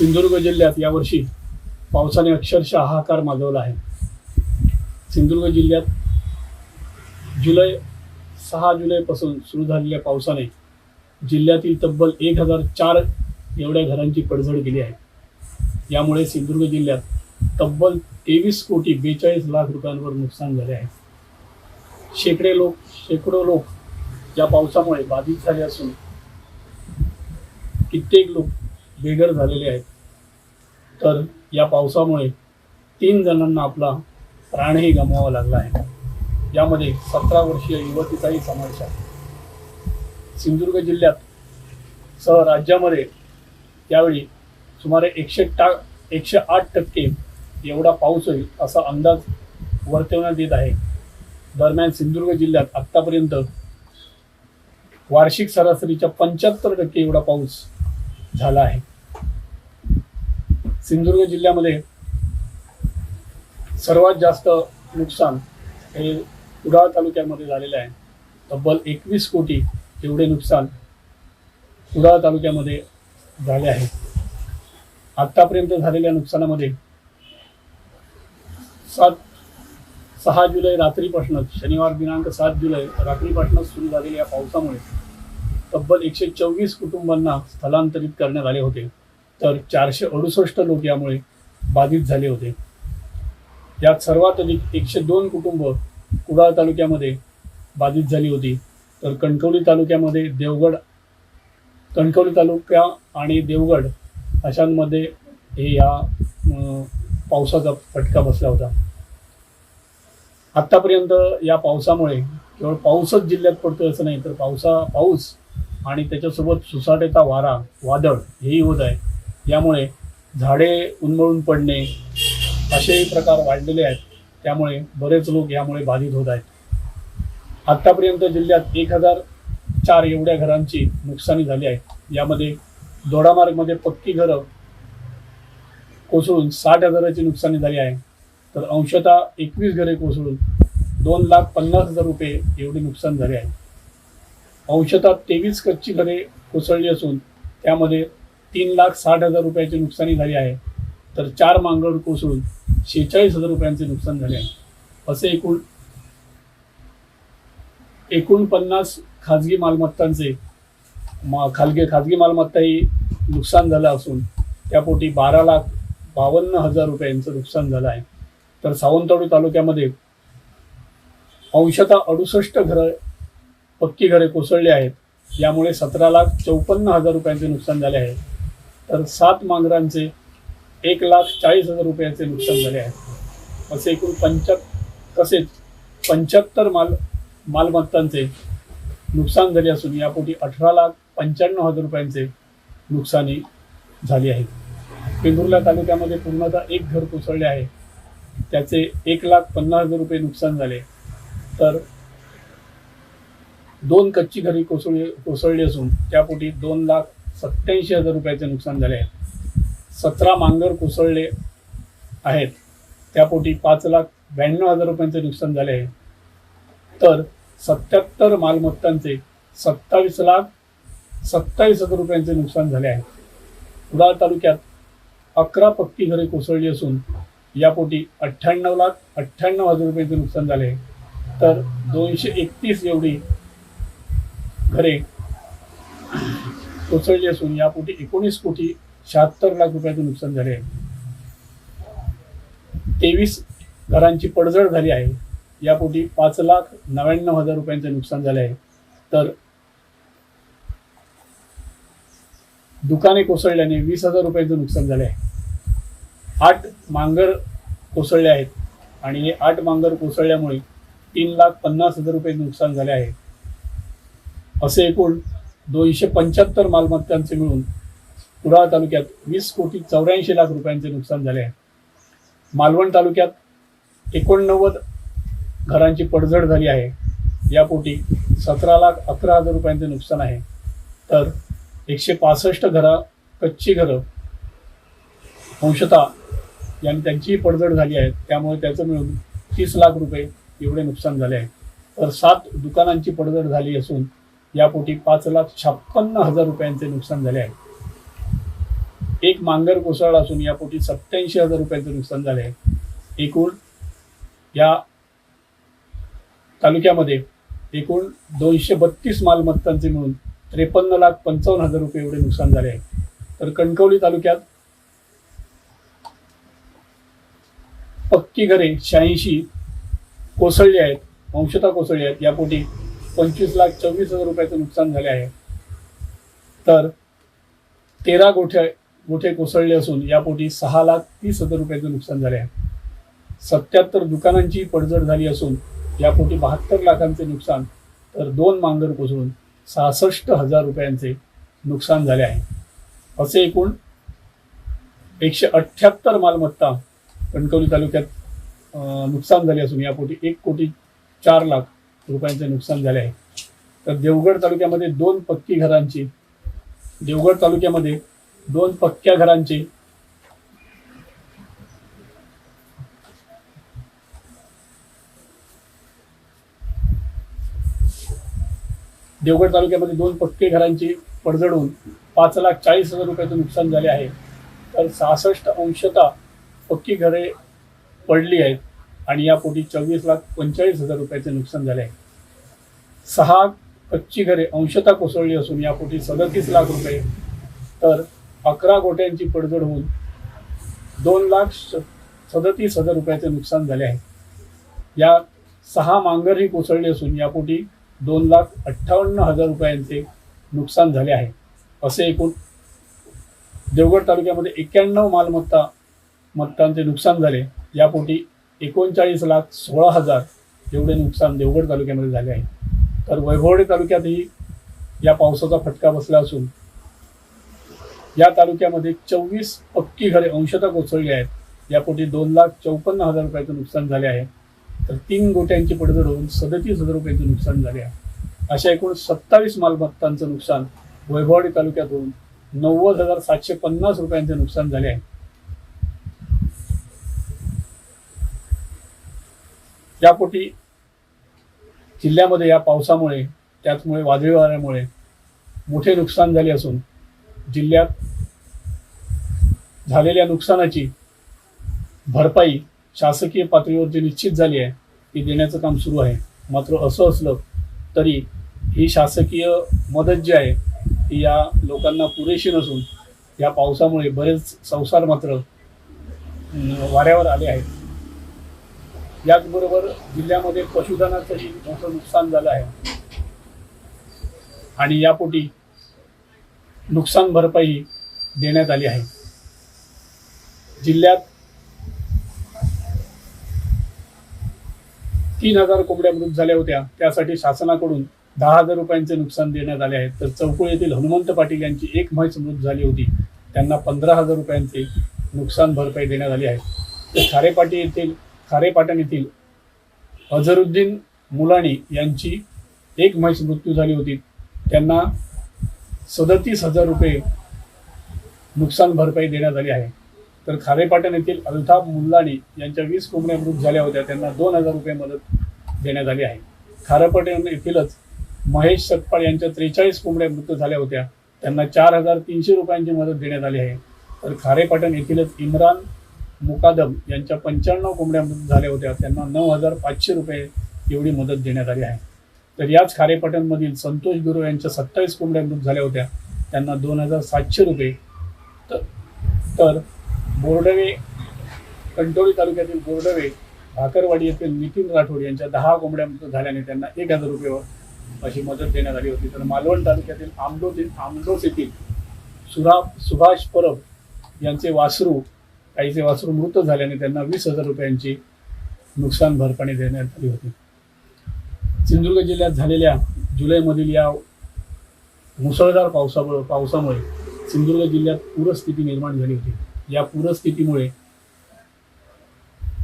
सिंधुदुर्ग जिल्ह्यात यावर्षी पावसाने अक्षरशः हाहाकार माजवला आहे. सिंधुदुर्ग जिल्ह्यात जुलै सहा जुलैपासून सुरू झालेल्या पावसाने जिल्ह्यातील तब्बल एक हजार चार एवढ्या घरांची पडझड केली आहे. यामुळे सिंधुदुर्ग जिल्ह्यात तब्बल तेवीस कोटी बेचाळीस लाख रुपयांवर नुकसान झाले आहे. शेकडे लोक शेकडो लोक या पावसामुळे बाधित झाले असून कित्येक लोक बेघर झालेले आहेत. तर या पावसामुळे तीन जणांना आपला प्राणही गमवावा लागला आहे. यामध्ये सतरा वर्षीय युवतीचाही समावेश आहे. सिंधुदुर्ग जिल्ह्यात सह राज्यामध्ये त्यावेळी सुमारे एकशे टा एकशे आठ टक्के एवढा पाऊस होईल असा अंदाज वर्तवण्यात येत आहे. दरम्यान सिंधुदुर्ग जिल्ह्यात आत्तापर्यंत वार्षिक सरासरीच्या पंच्याहत्तर टक्के एवढा पाऊस झाला आहे. सिंधुदुर्ग जिल्ह्यामध्ये सर्वात जास्त नुकसान हे कुडाळ तालुक्यामध्ये झालेलं आहे. तब्बल एकवीस कोटी एवढे नुकसान कुडाळ तालुक्यामध्ये झाले आहे. आत्तापर्यंत झालेल्या नुकसानामध्ये सात सहा जुलै रात्रीपासूनच शनिवार दिनांक सात जुलै रात्रीपासूनच सुरू झालेल्या पावसामुळे तब्बल एकशे चोवीस कुटुंबांना स्थलांतरित करण्यात आले होते. तर चारशे अडुसष्ट लोक यामुळे बाधित झाले होते. यात सर्वात अधिक एकशे दोन कुटुंब कुडाळ तालुक्यामध्ये बाधित झाली होती. तर कणकवली तालुक्यामध्ये देवगड कणकवली तालुक्या आणि देवगड अशांमध्ये हे या पावसाचा फटका बसला होता. आत्तापर्यंत या पावसामुळे केवळ पाऊसच जिल्ह्यात पडतोय असं नाही तर पावसा पाऊस आणि त्याच्यासोबत सुसाटेचा वारा वादळ हेही होत आहे. यामुळे झाडे उन्मळून पडणे असे प्रकार वाढलेले आहेत. त्यामुळे बरेच लोक यामुळे बाधित होत आहेत. आत्तापर्यंत जिल्ह्यात एक हजार चार एवढ्या घरांची नुकसानी झाली आहे. यामध्ये दोडामार्गमध्ये पक्की घरं कोसळून साठ हजाराची नुकसानी झाली आहे. तर अंशतः एकवीस घरे कोसळून दोन लाख पन्नास हजार रुपये एवढे नुकसान झाले आहे. अंशतः तेवीस कच्ची घरे कोसळली असून त्यामध्ये तीन लाख साठ हजार रुपयाची नुकसानी झाली आहे. तर चार मांगड कोसळून शेहेचाळीस हजार रुपयांचे नुकसान झाले आहे. असे एकूण एकोणपन्नास खाजगी मालमत्तांचे मा खाजगी खाजगी मालमत्ता ही नुकसान झालं असून त्यापोटी बारा लाख बावन्न हजार रुपयांचं नुकसान झालं आहे. तर सावंतवाडी तालुक्यामध्ये अंशतः अडुसष्ट घरं पक्की घरे कोसळली आहेत. यामुळे सतरा लाख चौपन्न हजार रुपयांचे नुकसान झाले आहे. तर सात मांजरांचे एक लाख चाळीस हजार रुपयाचे नुकसान झाले आहे. असे एकूण पंच्या तसेच पंच्याहत्तर माल मालमत्तांचे नुकसान झाले असून यापोटी अठरा लाख पंच्याण्णव हजार रुपयांचे नुकसानी झाली आहे. वेंगुर्ला तालुक्यामध्ये पूर्णतः एक घर कोसळले आहे. त्याचे एक लाख पन्नास हजार रुपये नुकसान झाले. तर दोन कच्ची घरी कोसळली कोसळली असून त्यापोटी दोन लाख सत्याऐंशी हजार रुपयाचे नुकसान झाले आहे. सतरा मांगर कोसळले आहेत. त्यापोटी पाच लाख ब्याण्णव हजार रुपयांचे नुकसान झाले आहे. तर सत्याहत्तर मालमत्तांचे सत्तावीस लाख सत्तावीस हजार रुपयांचे नुकसान झाले आहे. कुडाळ तालुक्यात अकरा पक्की घरे कोसळली असून यापोटी अठ्ठ्याण्णव लाख अठ्ठ्याण्णव हजार रुपयांचे नुकसान झाले आहे. तर दोनशे एकतीस एवढी घरे कोसळली असून यापोटी एकोणीस कोटी शहात्तर लाख रुपयाचे नुकसान झाले आहे. तेवीस घरांची पडझड झाली आहे. यापोटी पाच लाख नव्याण्णव हजार रुपयांचे नुकसान झाले आहे. तर दुकाने कोसळल्याने वीस हजार रुपयांचं नुकसान झाले आहे. आठ मांगर कोसळले आहेत आणि हे आठ मांगर कोसळल्यामुळे तीन लाख पन्नास हजार रुपये नुकसान झाले आहे. असे एकूण दोनशे पंच्याहत्तर मालमत्तांचे मिळून कुडाळ तालुक्यात वीस कोटी चौऱ्याऐंशी लाख रुपयांचे नुकसान झाले आहे. मालवण तालुक्यात एकोणनव्वद घरांची पडझड झाली आहे. यापोटी सतरा लाख अकरा हजार रुपयांचे नुकसान आहे. तर एकशे पासष्ट घरा कच्ची घरं अंशता यांनी त्यांचीही पडझड झाली आहे. त्यामुळे त्याचं मिळून तीस लाख रुपये एवढे नुकसान झाले आहे. तर सात दुकानांची पडझड झाली असून यापोटी पाच लाख छप्पन्न हजार रुपयांचे नुकसान झाले आहे. एक मांगर कोसळला असून यापोटी सत्याऐंशी हजार रुपयांचे नुकसान झाले आहे. एकूण या तालुक्यामध्ये एकूण दोनशे बत्तीस मालमत्तांचे मिळून त्रेपन्न लाख पंचावन्न हजार रुपये एवढे नुकसान झाले आहे. तर कणकवली तालुक्यात पक्की घरे शहाऐंशी कोसळली आहेत अंशतः कोसळली आहेत. यापोटी पंचवीस लाख चोवीस हजार रुपयाचं नुकसान झाले आहे. तर तेरा गोठ्या गोठे कोसळले असून यापोटी सहा लाख तीस हजार रुपयाचं नुकसान झाले आहे. सत्याहत्तर दुकानांची पडझड झाली असून यापोटी बहात्तर लाखांचे नुकसान तर दोन मांगर कोसळून सहासष्ट हजार रुपयांचे नुकसान झाले आहे. असे एकूण एकशे अठ्ठ्याहत्तर मालमत्ता कणकवली तालुक्यात नुकसान झाले असून यापोटी एक कोटी चार लाख रुपयांचे नुकसान झाले आहे तर देवगड तालुक्यामध्ये दोन पक्की घरांची देवगड तालुक्यामध्ये दोन पक्क्या घरांची देवगड तालुक्यामध्ये दोन पक्के घरांची पडझडून पाच लाख चाळीस हजार रुपयाचं नुकसान झाले आहे. तर सहासष्ट अंशतः पक्की घरे पडली आहेत. आणि यापोटी चोवीस लाख पंचेचाळीस हजार रुपयाचे नुकसान झाले आहे. सहा कच्ची घरे अंशतः कोसळली असून यापोटी सदतीस लाख रुपये. तर अकरा गोट्यांची पडझड होऊन दोन लाख सदतीस हजार रुपयाचे नुकसान झाले आहे. या सहा मांगरही कोसळली असून यापोटी दोन लाख अठ्ठावन्न हजार रुपयांचे नुकसान झाले आहे. असे एकूण देवगड तालुक्यामध्ये एक्क्याण्णव मालमत्ता मत्तांचे नुकसान झाले. यापोटी एकोणचाळीस लाख सोळा हजार एवढे नुकसान देवगड तालुक्यामध्ये झाले आहे. तर वैभवडे तालुक्यातही या पावसाचा फटका बसला असून या तालुक्यामध्ये चोवीस पक्की घरे अंशतः कोसळली आहेत. यापोटी दोन लाख चौपन्न हजार रुपयाचं नुकसान झाले आहे. तर तीन गोट्यांची पडझड होऊन सदतीस हजार रुपयाचं नुकसान झाले आहे. अशा एकूण सत्तावीस मालमत्तांचं नुकसान वैभववाडी तालुक्यात होऊन नव्वद हजार सातशे पन्नास रुपयांचे नुकसान झाले आहे. यापोटी जिल्ह्यामध्ये या पावसामुळे त्याचमुळे वादळी वाऱ्यामुळे मोठे नुकसान झाले असून जिल्ह्यात झालेल्या नुकसानाची भरपाई शासकीय पातळीवर जी निश्चित झाली आहे ती देण्याचं काम सुरू आहे. मात्र असं असलं तरी ही शासकीय मदत जी आहे ती या लोकांना पुरेशी नसून या पावसामुळे बरेच संसार मात्र वाऱ्यावर आले आहेत. याचबरोबर जिल्ह्यामध्ये पशुधनाचंही मोठं नुकसान झालं आहे. आणि यापोटी नुकसान भरपाई देण्यात आली आहे. जिल्ह्यात तीन हजार कोंबड्या मृत झाल्या होत्या. त्यासाठी शासनाकडून दहा हजार रुपयांचे नुकसान देण्यात आले आहे. तर चौकुळ येथील हनुमंत पाटील यांची एक म्हैस मृत झाली होती. त्यांना पंधरा हजार रुपयांचे नुकसान भरपाई देण्यात आली आहे. तर खारेपाटी येथील खारेपाटण येथील अझरुद्दीन मुलाणी यांची एक म्हैस मृत्यू झाली होती. त्यांना सदतीस हजार रुपये नुकसान भरपाई देण्यात आली आहे. तर खारेपाटण येथील अल्ताफ मुल्लाणी यांच्या वीस कोंबड्या मृत झाल्या होत्या. त्यांना दोन हजार रुपये मदत देण्यात आली आहे. खारेपाटण येथीलच महेश सतपाळ यांच्या त्रेचाळीस कोंबड्या मृत झाल्या होत्या. त्यांना चार हजार तीनशे रुपयांची मदत देण्यात आली आहे. तर खारेपाटण येथीलच इम्रान मुकादम यांच्या पंच्याण्णव कोंबड्या झाल्या होत्या. त्यांना नऊ हजार पाचशे रुपये एवढी मदत देण्यात आली आहे. तर याच खारेपाटणमधील संतोष गुरु यांच्या सत्तावीस कोंबड्या मृत झाल्या होत्या. त्यांना दोन हजार सातशे रुपये. तर तर बोर्डवे कंटोळी तालुक्यातील बोर्डवे भाकरवाडी येथील नितीन राठोड यांच्या दहा कोंबड्या मृत झाल्याने त्यांना एक हजार रुपये अशी मदत देण्यात आली होती. तर मालवण तालुक्यातील आमडोस आमडोस येथील सुरा सुभाष परब यांचे वासरू काहीचे वासरू मृत झाल्याने त्यांना वीस हजार रुपयांची नुकसान भरपाई देण्यात आली होती. सिंधुदुर्ग जिल्ह्यात झालेल्या जुलैमधील या मुसळधार पावसामुळे पावसामुळे सिंधुदुर्ग जिल्ह्यात पूरस्थिती निर्माण झाली होती. या पूरस्थितीमुळे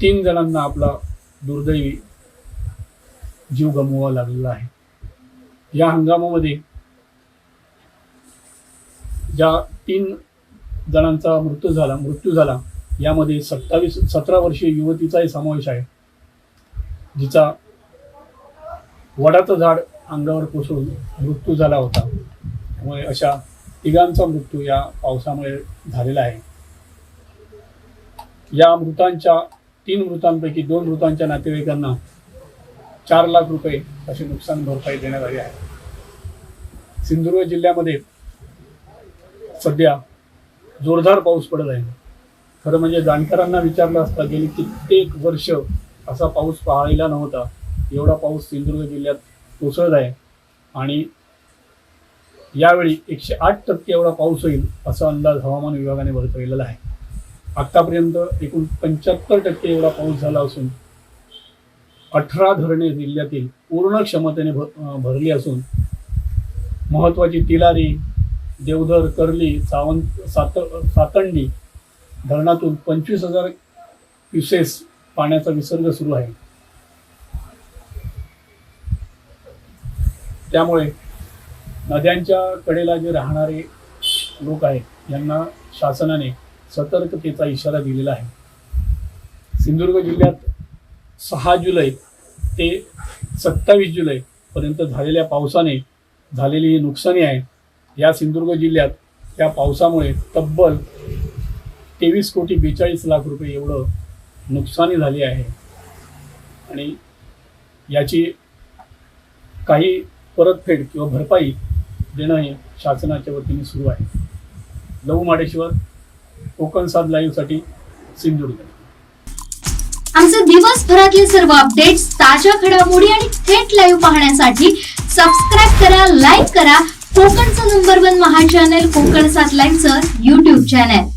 तीन जणांना आपला दुर्दैवी जीव गमवावा लागलेला आहे. या हंगामामध्ये ज्या तीन जणांचा मृत्यू झाला मृत्यू झाला यामध्ये सत्तावीस सतरा वर्षीय युवतीचाही समावेश आहे जिचा वडाचं झाड अंगावर कोसळून मृत्यू झाला होता. त्यामुळे अशा तिघांचा मृत्यू या पावसामुळे झालेला आहे. या मृतांच्या तीन मृतांपैकी दोन मृतांच्या नातेवाईकांना चार लाख रुपये अशी नुकसान भरपाई देण्यात आली आहे. सिंधुदुर्ग जिल्ह्यामध्ये सध्या जोरदार पाऊस पडत आहे. खरं म्हणजे जाणकारांना विचारलं असता गेली कित्येक वर्ष असा पाऊस पाहायला नव्हता. एवढा पाऊस सिंधुदुर्ग जिल्ह्यात कोसळत आहे. आणि यावेळी एकशे आठ टक्के एवढा पाऊस होईल असा अंदाज हवामान विभागाने वर्तवलेला आहे. आत्तापर्यंत एकूण पंच्याहत्तर टक्के एवढा पाऊस झाला असून अठरा धरणे जिल्ह्यातील पूर्ण क्षमतेने भरली असून महत्त्वाची तिलारी देवधर कर्ली सावंत सात सातंडी धरणातून पंचवीस हजार क्युसेस पाण्याचा विसर्ग सुरू आहे. त्यामुळे नद्यांच्या कडेला जे राहणारे लोक आहेत यांना शासनाने सतर्कतेचा इशारा दिलेला आहे. सिंधुदुर्ग जिल्ह्यात सहा जुलै ते सत्तावीस जुलै पर्यंत झालेल्या पावसाने झालेली ही नुकसानी आहे. या सिंधुदुर्ग जिल्ह्यात या पावसामुळे तब्बल तेवीस कोटी बेचाळीस लाख रुपये एवढं नुकसानी झाली आहे. आणि याची काही परतफेड किंवा भरपाई देणं हे शासनाच्या वतीने सुरू आहे. लहू माडेश्वर कोकण साध लाईव्हसाठी सिंधुदुर्ग. आमचे दिवसभरातले सर्व अपडेट्स ताज्या घडामोडी आणि थेट लाईव्ह पाहण्यासाठी सबस्क्राईब करा लाईक करा. कोकणचं नंबर वन महा चॅनल कोकण सात लाईव्हचं युट्यूब चॅनल